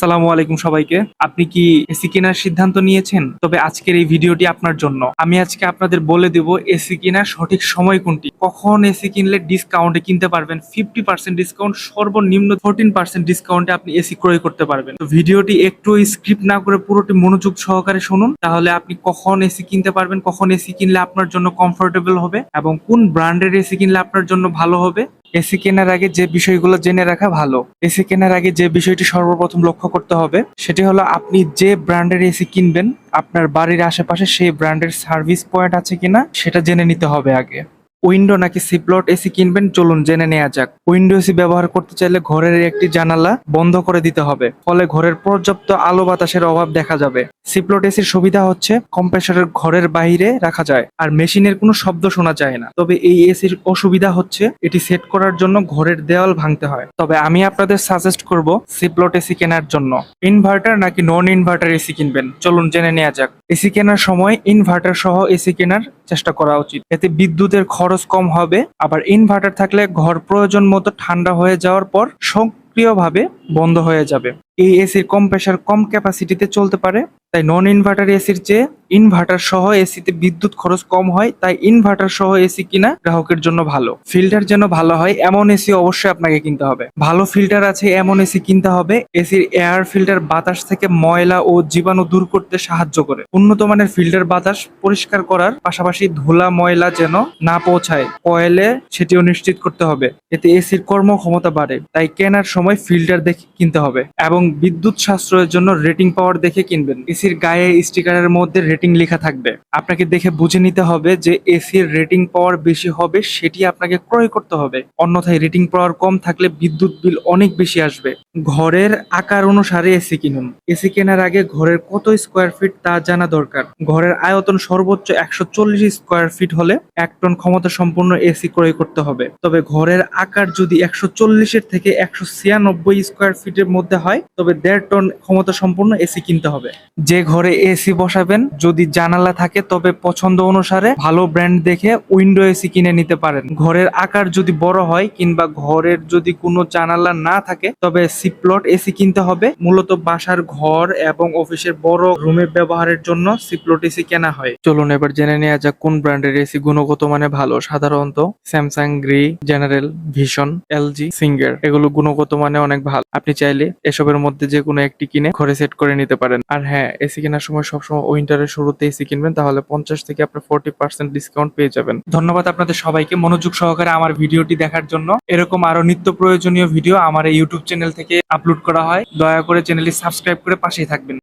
সালামু আলাইকুম সবাইকে। আপনি কি এসি কেনার সিদ্ধান্ত নিয়েছেন? তবে আজকের এই ভিডিওটি আপনার জন্য। আমি আজকে আপনাদের বলে দেব এসি কেনার সঠিক সময় কোনটি। কখন এসি কিনলে ডিসকাউন্টে কিনতে পারবেন? ফিফটি পার্সেন্ট ডিসকাউন্ট সর্বনিম্ন ফোরটিন পার্সেন্ট ডিসকাউন্টে আপনি এসি ক্রয় করতে পারবেন। তো ভিডিওটি একটু স্ক্রিপ্ট না করে পুরোটি মনোযোগ সহকারে শুনুন। তাহলে আপনি কখন এসি কিনতে পারবেন, কখন এসি কিনলে আপনার জন্য কমফোর্টেবল হবে এবং কোন ব্র্যান্ডের এসি কিনলে আপনার জন্য ভালো হবে এসি কেনার আগে যে বিষয়গুলো জেনে রাখা ভালো। এসি কেনার আগে যে বিষয়টি সর্বপ্রথম লক্ষ্য করতে হবে, সেটি হলো আপনি যে ব্র্যান্ডের এসি কিনবেন, আপনার বাড়ির আশেপাশে সেই ব্র্যান্ডের সার্ভিস পয়েন্ট আছে কিনা, সেটা জেনে নিতে হবে আগে। উইন্ডো নাকি সিপ্লট এসি কিনবেন? চলুন জেনে নেওয়া যাক। উইন্ডো এসি ব্যবহার করতে চাইলে ঘরের একটি জানালা বন্ধ করে দিতে হবে। ফলে ঘরের পর্যাপ্ত আলো বাতাসের অভাব দেখা যাবে। সিপ্লট এসির সুবিধা হচ্ছে, কম্প্রেসরের ঘরের বাইরে রাখা যায় আর মেশিনের কোনো শব্দ শোনা যায় না। তবে এই এসির অসুবিধা হচ্ছে, এটি সেট করার জন্য ঘরের দেওয়াল ভাঙতে হয়। তবে আমি আপনাদের সাজেস্ট করব সিপ্লট এসি কেনার জন্য। ইনভার্টার নাকি নন ইনভার্টার এসি কিনবেন? চলুন জেনে নেওয়া যাক। এসি কেনার সময় ইনভার্টার সহ এসি কেনার চেষ্টা করা উচিত। এতে বিদ্যুতের খরচ কম হবে, আবার ইনভার্টার থাকলে ঘর প্রয়োজন মতো ঠান্ডা হয়ে যাওয়ার পর সক্রিয়ভাবে বন্ধ হয়ে যাবে। এই এসির কম প্রেশার কম ক্যাপাসিটিতে চলতে পারে। তাই নন ইনভার্টার এসির চেয়ে ইনভার্টার সহ এসিতে বিদ্যুৎ খরচ কম হয়, তাই ইনভার্টার সহ এসি কিনা গ্রাহকের জন্য ভালো। ফিল্টার যেন ভালো হয়, এমন এসি অবশ্যই আপনাকে কিনতে হবে। ভালো ফিল্টার আছে, এমন এসি কিনতে হবে এসির এয়ার ফিল্টার বাতাস থেকে ময়লা ও জীবাণু দূর করতে সাহায্য করে। উন্নত মানের ফিল্টার বাতাস পরিষ্কার করার পাশাপাশি ধুলা ময়লা যেন না পৌঁছায়, কয়েলে সেটিও নিশ্চিত করতে হবে। এতে এসির কর্মক্ষমতা বাড়ে, তাই কেনার সময় ফিল্টার দেখে কিনতে হবে। এবং বিদ্যুৎ সাশ্রয়ের জন্য রেটিং পাওয়ার দেখে কিনবেন। এসির গায়ে স্টিকারের মধ্যে রেটিং লেখা থাকবে। আপনাকে দেখে বুঝে নিতে হবে যে এসির রেটিং পাওয়ার বেশি হবে, সেটি আপনাকে ক্রয় করতে হবে। অন্যথায় রেটিং পাওয়ার কম থাকলে বিদ্যুৎ বিল অনেক বেশি আসবে। ঘরের আকার অনুসারে এসি কিনুন। এসি কেনার আগে ঘরের কত স্কোয়ার ফিট তা জানা দরকার। ঘরের আয়তন সর্বোচ্চ একশো চল্লিশ স্কোয়ার ফিট হলে এক টন ক্ষমতা সম্পূর্ণ এসি ক্রয় করতে হবে। তবে ঘরের আকার যদি একশো চল্লিশের থেকে একশো ছিয়ানব্বই স্কোয়ার ফিটের মধ্যে হয় তবে দেড় টন ক্ষমতা সম্পূর্ণ এসি কিনতে হবে। যে ঘরে এসি বসাবেন, যদি জানালা থাকে, তবে পছন্দ অনুসারে ভালো ব্র্যান্ড দেখে উইন্ডো এসি কিনে নিতে পারেন। ঘরের আকার যদি বড় হয় কিংবা ঘরের যদি কোনো জানালা না থাকে, তবে সিপ্লট এসি কিনতে হবে। মূলত বাসার ঘর এবং অফিসের বড় রুমে ব্যবহারের জন্য সিপ্লট এসি কেনা হয়। চলুন এবার জেনে নেওয়া যাক কোন ব্র্যান্ডের এসি গুণগত মানে ভালো। সাধারণত Samsung Gree General Vision LG Singer এগুলো গুণগত মানে অনেক ভালো। আপনি চাইলে এসবের মধ্যে যে কোনো একটি কিনে ঘরে সেট করে নিতে পারেন। আর হ্যাঁ এসি কেনার সময় সবসময় উইন্টারের শুরুতে এসি কিনবেন, তাহলে পঞ্চাশ থেকে আপনার ফোরটি পার্সেন্ট ডিসকাউন্ট পেয়ে যাবেন। ধন্যবাদ আপনাদের সবাইকে মনোযোগ সহকারে আমার ভিডিওটি দেখার জন্য। এরকম আরও নিত্য প্রয়োজনীয় ভিডিও আমার এই ইউটিউব চ্যানেল থেকে আপলোড করা হয়। দয়া করে চ্যানেলটি সাবস্ক্রাইব করে পাশেই থাকবেন।